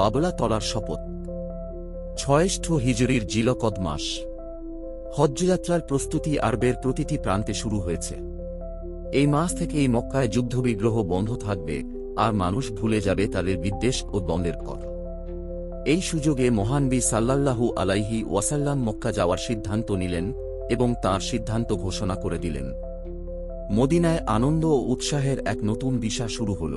বাবলা তলার শপথ। ছয়েষ্ঠ হিজরির জিলকদ মাস। হজ্জযাত্রার প্রস্তুতি আরবের প্রতিটি প্রান্তে শুরু হয়েছে। এই মাস থেকে এই মক্কায় যুদ্ধবিগ্রহ বন্ধ থাকবে, আর মানুষ ভুলে যাবে তাদের বিদ্বেষ ও দ্বন্দ্বের পর এই সুযোগে মহানবী সাল্লাল্লাহু আলাইহি ওয়াসাল্লাম মক্কা যাওয়ার সিদ্ধান্ত নিলেন এবং তার সিদ্ধান্ত ঘোষণা করে দিলেন। মদিনায় আনন্দ ও উৎসাহের এক নতুন দিশা শুরু হল।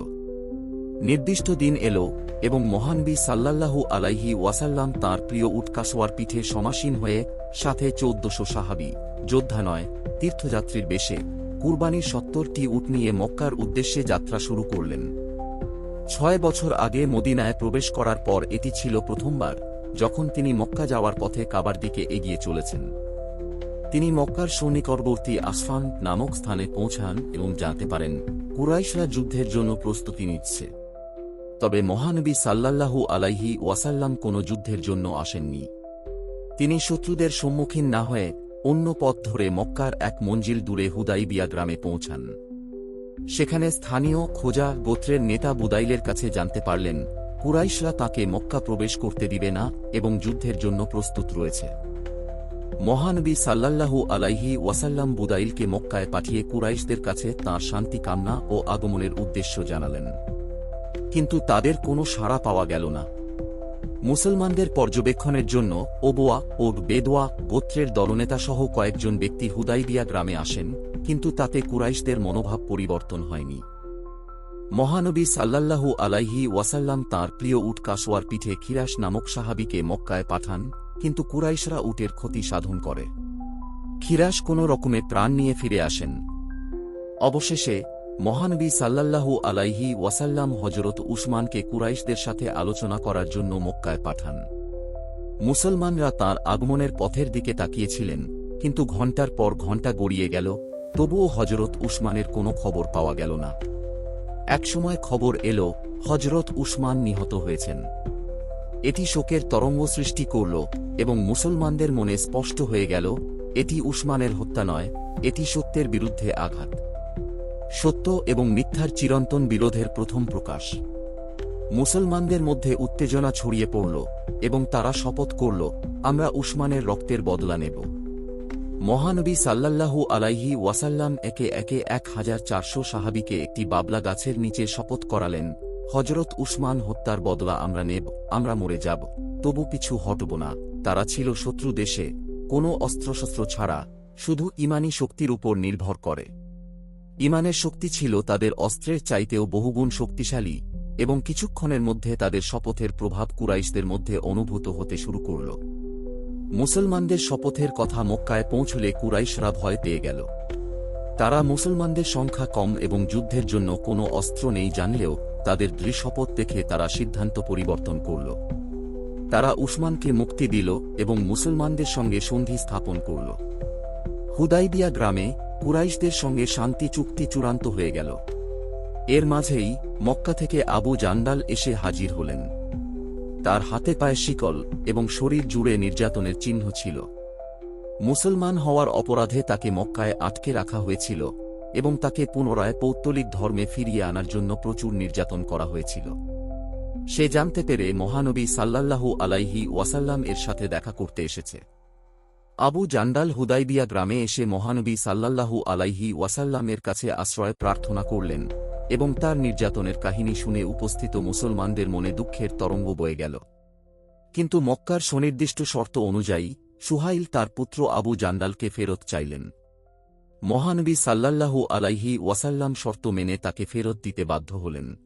নির্দিষ্ট দিন এল এবং মহানবী সাল্লাল্লাহু আলাইহি ওয়াসাল্লাম তাঁর প্রিয় উটকাসোয়ার পিঠে সমাসীন হয়ে সাথে চৌদ্দশো সাহাবি, যোদ্ধা নয়, তীর্থযাত্রীর বেশে কুরবানির সত্তরটি উট নিয়ে মক্কার উদ্দেশ্যে যাত্রা শুরু করলেন। ছয় বছর আগে মদিনায় প্রবেশ করার পর এটি ছিল প্রথমবার যখন তিনি মক্কা যাওয়ার পথে কাবার দিকে এগিয়ে চলেছেন। তিনি মক্কার সন্নিকটবর্তী আসফান নামক স্থানে পৌঁছান এবং জানতে পারেন, কুরাইশরা যুদ্ধের জন্য প্রস্তুতি নিচ্ছে। তবে মহানবী সাল্লাল্লাহু আলাইহি ওয়াসাল্লাম কোনো যুদ্ধের জন্য আসেননি। তিনি শত্রুদের সম্মুখীন না হয়ে অন্য পথ ধরে মক্কার এক মঞ্জিল দূরে হুদাইবিয়া গ্রামে পৌঁছান। সেখানে স্থানীয় খোজা গোত্রের নেতা বুদাইলের কাছে জানতে পারলেন, কুরাইশরা তাকে মক্কা প্রবেশ করতে দিবে না এবং যুদ্ধের জন্য প্রস্তুত রয়েছে। মহানবী সাল্লাল্লাহু আলাইহি ওয়াসাল্লাম বুদাইলকে মক্কায় পাঠিয়ে কুরাইশদের কাছে তাঁর শান্তি কামনা ও আগমনের উদ্দেশ্য জানালেন। কিন্তু তাদের কোনো সাড়া পাওয়া গেল না। মুসলমানদের পর্যবেক্ষণের জন্য ওবোয়া ও বেদোয়া, গোত্রের দলনেতাসহ কয়েকজন ব্যক্তি হুদাইবিয়া গ্রামে আসেন, কিন্তু তাতে কুরাইশদের মনোভাব পরিবর্তন হয়নি। মহানবী সাল্লাল্লাহু আলাইহি ওয়াসাল্লাম তাঁর প্রিয় উট কাসোয়ার পিঠে খিরাস নামক সাহাবিকে মক্কায় পাঠান, কিন্তু কুরাইশরা উটের ক্ষতি সাধন করে। খিরাস কোনো রকমে প্রাণ নিয়ে ফিরে আসেন। অবশেষে মহানবী সাল্লাল্লাহু আলাইহি ওয়াসাল্লাম হজরত উসমানকে কুরাইশদের সাথে আলোচনা করার জন্য মক্কায় পাঠান। মুসলমানরা তার আগমনের পথের দিকে তাকিয়েছিলেন, কিন্তু ঘণ্টার পর ঘণ্টা গড়িয়ে গেল, তবুও হজরত উসমানের কোনো খবর পাওয়া গেল না। একসময় খবর এল হজরত উসমান নিহত হয়েছেন। এটি শোকের তরঙ্গ সৃষ্টি করল এবং মুসলমানদের মনে স্পষ্ট হয়ে গেল, এটি উসমানের হত্যা নয়, এটি সত্যের বিরুদ্ধে আঘাত। সত্য এবং মিথ্যার চিরন্তন বিরোধের প্রথম প্রকাশ। মুসলমানদের মধ্যে উত্তেজনা ছড়িয়ে পড়ল এবং তারা শপথ করল, আমরা উসমানের রক্তের বদলা নেব। মহানবী সাল্লাল্লাহু আলাইহি ওয়াসাল্লাম একে একে এক হাজার চারশো সাহাবিকে একটি বাবলা গাছের নিচে শপথ করালেন হজরত উসমান হত্যার বদলা আমরা নেব, আমরা মরে যাব, তবু পিছু হটব না। তারা ছিল শত্রু দেশে, কোনো অস্ত্রশস্ত্র ছাড়া, শুধু ইমানি শক্তির উপর নির্ভর করে। ইমানের শক্তি ছিল তাদের অস্ত্রের চাইতেও বহুগুণ শক্তিশালী, এবং কিছুক্ষণের মধ্যে তাদের শপথের প্রভাব কুরাইশদের মধ্যে অনুভূত হতে শুরু করল। মুসলমানদের শপথের কথা মক্কায় পৌঁছলে কুরাইশরা ভয় পেয়ে গেল। তারা মুসলমানদের সংখ্যা কম এবং যুদ্ধের জন্য কোনো অস্ত্র নেই জানলেও তাদের দৃঢ়শপথ দেখে তারা সিদ্ধান্ত পরিবর্তন করল। তারা উসমানকে মুক্তি দিল এবং মুসলমানদের সঙ্গে সন্ধি স্থাপন করল। হুদাইবিয়া গ্রামে কুরাইশদের সঙ্গে শান্তি চুক্তি চূড়ান্ত হয়ে গেল। এর মাঝেই মক্কা থেকে আবু জান্দাল এসে হাজির হলেন। তার হাতে পায়ে শিকল এবং শরীর জুড়ে নির্যাতনের চিহ্ন ছিল। মুসলমান হওয়ার অপরাধে তাকে মক্কায় আটকে রাখা হয়েছিল এবং তাকে পুনরায় পৌত্তলিক ধর্মে ফিরিয়ে আনার জন্য প্রচুর নির্যাতন করা হয়েছিল। সে জানতে পেরে মহানবী সাল্লাল্লাহু আলাইহি ওয়াসাল্লাম এর সাথে দেখা করতে এসেছে। আবু জান্ডাল হুদাইবিয়া গ্রামে এসে মহানবী সাল্লাল্লাহু আলাইহি ওয়াসাল্লামের কাছে আশ্রয় প্রার্থনা করলেন এবং তার নির্যাতনের কাহিনী শুনে উপস্থিত মুসলমানদের মনে দুঃখের তরঙ্গ বয়ে গেল। কিন্তু মক্কার সুনির্দিষ্ট শর্ত অনুযায়ী সুহাইল তার পুত্র আবু জান্ডালকে ফেরত চাইলেন। মহানবী সাল্লাল্লাহু আলাইহি ওয়াসাল্লাম শর্ত মেনে তাকে ফেরত দিতে বাধ্য হলেন।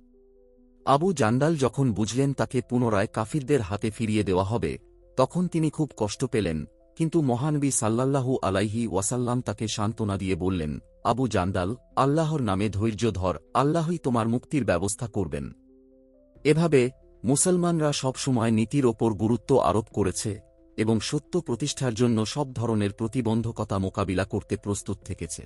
আবু জান্ডাল যখন বুঝলেন তাকে পুনরায় কাফিরদের হাতে ফিরিয়ে দেওয়া হবে, তখন তিনি খুব কষ্ট পেলেন কিন্তু মহানবী সাল্লাল্লাহু আলাইহি ওয়াসাল্লাম তাকে সান্ত্বনা দিয়ে বললেন, আবু জান্দাল, আল্লাহর নামে ধৈর্য ধর, আল্লাহই তোমার মুক্তির ব্যবস্থা করবেন। এভাবে মুসলমানরা সবসময় নীতির ওপর গুরুত্ব আরোপ করেছে এবং সত্য প্রতিষ্ঠার জন্য সব ধরনের প্রতিবন্ধকতা মোকাবিলা করতে প্রস্তুত থেকেছে।